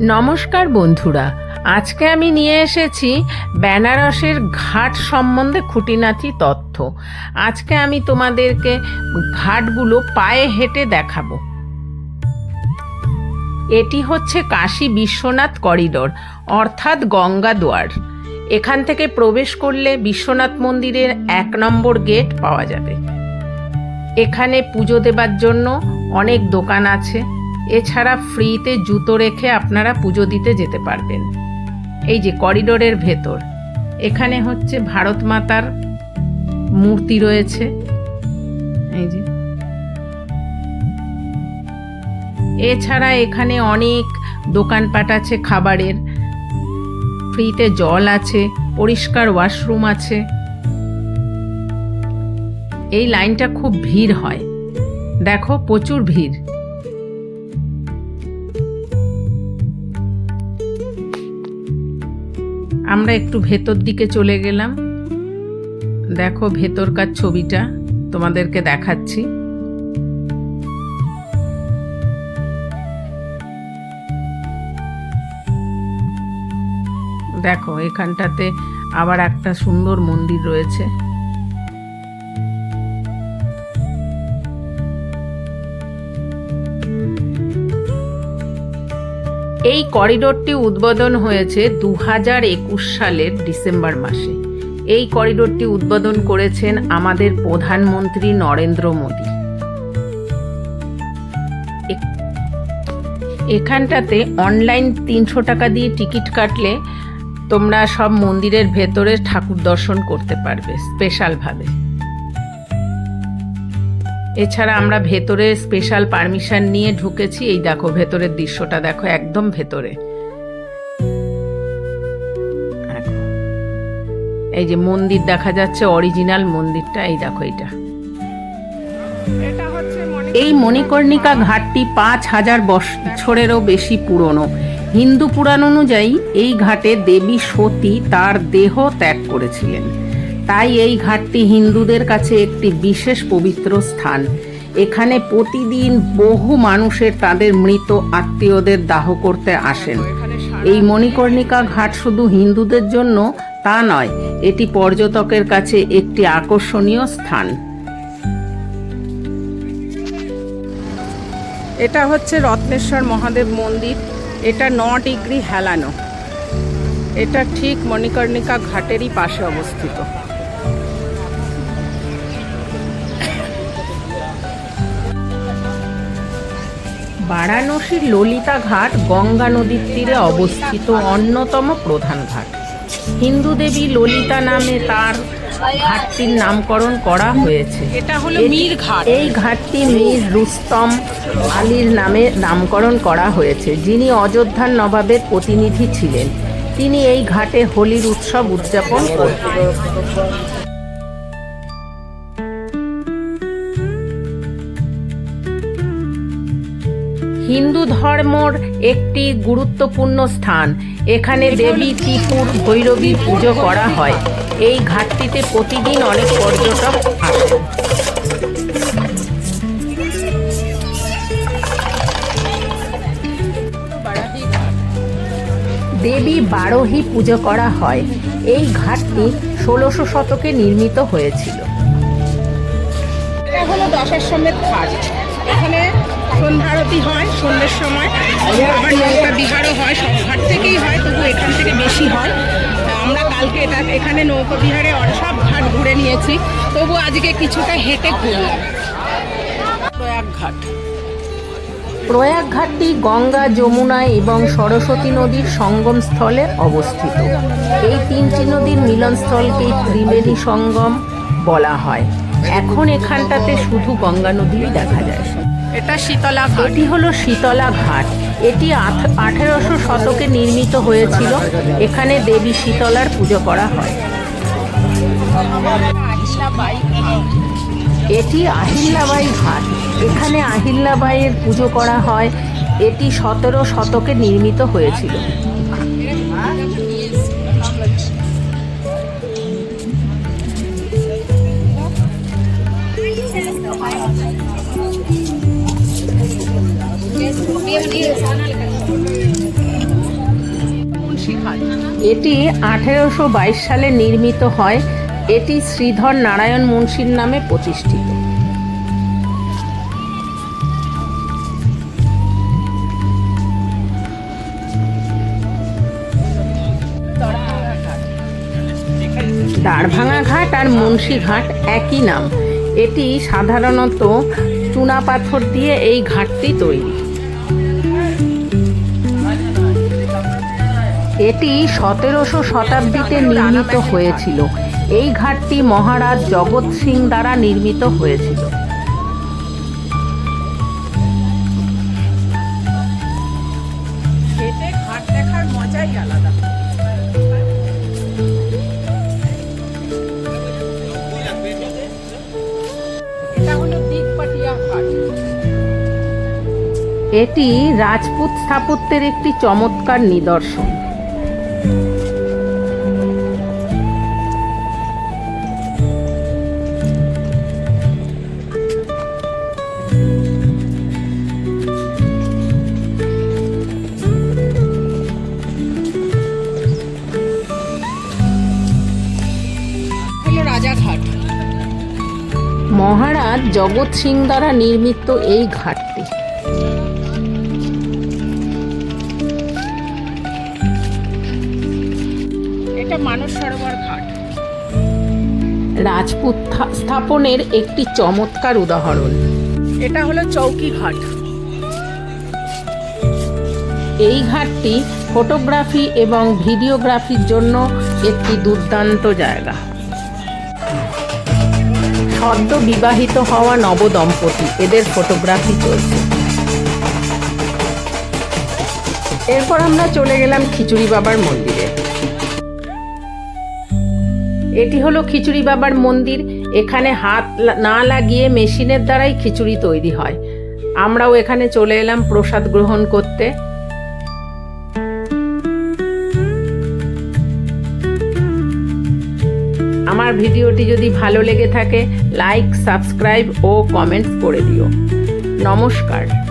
নমস্কার বন্ধুরা, আজকে আমি নিয়ে এসেছি বেনারসের ঘাট সম্বন্ধে খুঁটিনাটি তথ্য। আজকে আমি তোমাদেরকে ঘাটগুলো পায়ে হেঁটে দেখাবো। এটি হচ্ছে কাশী বিশ্বনাথ করিডোর, অর্থাৎ গঙ্গা দুয়ার। এখান থেকে প্রবেশ করলে বিশ্বনাথ মন্দিরের এক নম্বর গেট পাওয়া যাবে। এখানে পুজো দেবার জন্য অনেক দোকান আছে। এছাড়া ফ্রিতে জুতো রেখে আপনারা পুজো দিতে যেতে পারবেন। এই যে করিডোরের ভেতর, এখানে হচ্ছে ভারত মাতার মূর্তি রয়েছে। এই যে। এছাড়া এখানে অনেক দোকানপাট আছে খাবারের। ফ্রিতে জল আছে, পরিষ্কার ওয়াশরুম আছে। এই লাইনটা খুব ভিড় হয়। দেখো, প্রচুর ভিড়। আমরা একটু ভেতর দিকে চলে গেলাম। দেখো ভেতরকার ছবিটা, তোমাদেরকে দেখাচ্ছি। দেখো, এখানটাতে আবার একটা সুন্দর মন্দির রয়েছে। এই করিডোরটি উদ্বোধন হয়েছে দু হাজার একুশ সালের ডিসেম্বর মাসে। এই করিডোরটি উদ্বোধন করেছেন আমাদের প্রধানমন্ত্রী নরেন্দ্র মোদী। এখানটাতে অনলাইন তিনশো টাকা দিয়ে টিকিট কাটলে তোমরা সব মন্দিরের ভেতরে ঠাকুর দর্শন করতে পারবে, স্পেশালভাবে। এছাড়া আমরা ভেতরে স্পেশাল পারমিশন নিয়ে ঢুকেছি। এই দেখো, ভেতরের দৃশ্যটা দেখো একদম ভেতরে। এই যে মন্দির দেখা যাচ্ছে অরিজিনাল মন্দিরটা, এই দেখো এটা এই মণিকর্ণিকা ঘাটটি পাঁচ হাজার বছরেরও বেশি পুরনো। হিন্দু পুরাণ অনুযায়ী এই ঘাটে দেবী সতী তার দেহ ত্যাগ করেছিলেন। তাই এই ঘাটটি হিন্দুদের কাছে একটি বিশেষ পবিত্র স্থান। এখানে প্রতিদিন বহু মানুষের তাদের মৃত আত্মীয়দের দাহ করতে আসেন। এই মণিকর্ণিকা ঘাট শুধু হিন্দুদের জন্য তা নয়, এটি পর্যটকের কাছে একটি আকর্ষণীয় স্থান। এটা হচ্ছে রত্নেশ্বর মহাদেব মন্দির, এটা ন ডিগ্রি হেলানো। এটা ঠিক মণিকর্ণিকা ঘাটেরই পাশে অবস্থিত। বারাণসীর ললিতা ঘাট গঙ্গা নদীর তীরে অবস্থিত অন্যতম প্রধান ঘাট। হিন্দু দেবী ললিতা নামে তার ঘাটটির নামকরণ করা হয়েছে। এটা হলো মীর ঘাট। এই ঘাটটি মীর রুস্তম আলীর নামে নামকরণ করা হয়েছে যিনি অযোধ্যার নবাবের প্রতিনিধি ছিলেন। তিনি এই ঘাটে হোলির উৎসব উদযাপন করতেন। হিন্দু ধর্মর একটি গুরুত্বপূর্ণ স্থান। এখানে দেবী ত্রিপুর ভৈরবী পুজো করা হয়। এই ঘাটটিতে প্রতিদিন অনেক পর্যটক আসেন দেবী বারোহী পুজো করা হয়। এই ঘাটটি ষোলোশো শতকে নির্মিত হয়েছিল। এটা হলো দশাশ্বমেধ ঘাট। এখানে সন্ধ্যা আরতি হয় সন্ধ্যের সময়। আবার নৌকা বিহারও হয় সব ঘাট থেকেই হয় তবু এখান থেকে বেশি হয়। তা আমরা কালকে এটা এখানে নৌকা বিহারে সব ঘাট ঘুরে নিয়েছি। তবু আজকে কিছুটা হেঁটে ঘুরলাম। প্রয়াগ ঘাট। প্রয়াগ ঘাটটি গঙ্গা যমুনা এবং সরস্বতী নদীর সঙ্গম স্থলে অবস্থিত। এই তিনটি নদীর মিলনস্থলকেই ত্রিবেণী সঙ্গম বলা হয়। এখন এখানটাতে শুধু গঙ্গা নদীই দেখা যায়। এটা শীতলা ঘাট। এটি হলো শীতলা ঘাট। এটি আঠেরোশো শতকে নির্মিত হয়েছিল। এখানে দেবী শীতলার পুজো করা হয়। এটি আহিল্লাবাই ঘাট। এখানে আহিল্লাবাইয়ের পুজো করা হয়। এটি সতেরো শতকে নির্মিত হয়েছিল। এটি আঠেরোশো বাইশ সালে নির্মিত হয়। এটি শ্রীধর নারায়ণ মুন্সির নামে প্রতিষ্ঠিত। দাঁড়ভাঙা ঘাট আর মুন্সি ঘাট একই নাম। এটি সাধারণত চুনাপাথর দিয়ে এই ঘাটটি তৈরি। এটি সতেরোশো শতাব্দীতে নির্মিত হয়েছিল। এই ঘাটটি মহারাজ জগৎ সিং দ্বারা নির্মিত হয়েছিল। এটা রাজপুত স্থাপত্যের একটি চমৎকার নিদর্শন। মহারাজ জগৎ সিং দ্বারা নির্মিত এই ঘাটটি। এটা মানস সরোবর ঘাট। রাজপুত স্থাপনের একটি চমৎকার উদাহরণ। এটা হলো চৌকি ঘাট। এই ঘাটটি ফটোগ্রাফি এবং ভিডিওগ্রাফির জন্য একটি দুর্দান্ত জায়গা। সদ্য বিবাহিত হওয়া নবদম্পতি এদের ফটোগ্রাফি চলছে। এরপর আমরা চলে গেলাম খিচুড়ি বাবার মন্দিরে। এটি হলো খিচুড়ি বাবার মন্দির। এখানে হাত না লাগিয়ে মেশিনের দ্বারাই খিচুড়ি তৈরি হয়। আমরাও এখানে চলে এলাম প্রসাদ গ্রহণ করতে। আমার ভিডিওটি যদি ভালো লেগে থাকে, লাইক, সাবস্ক্রাইব ও কমেন্টস করে দিও। নমস্কার।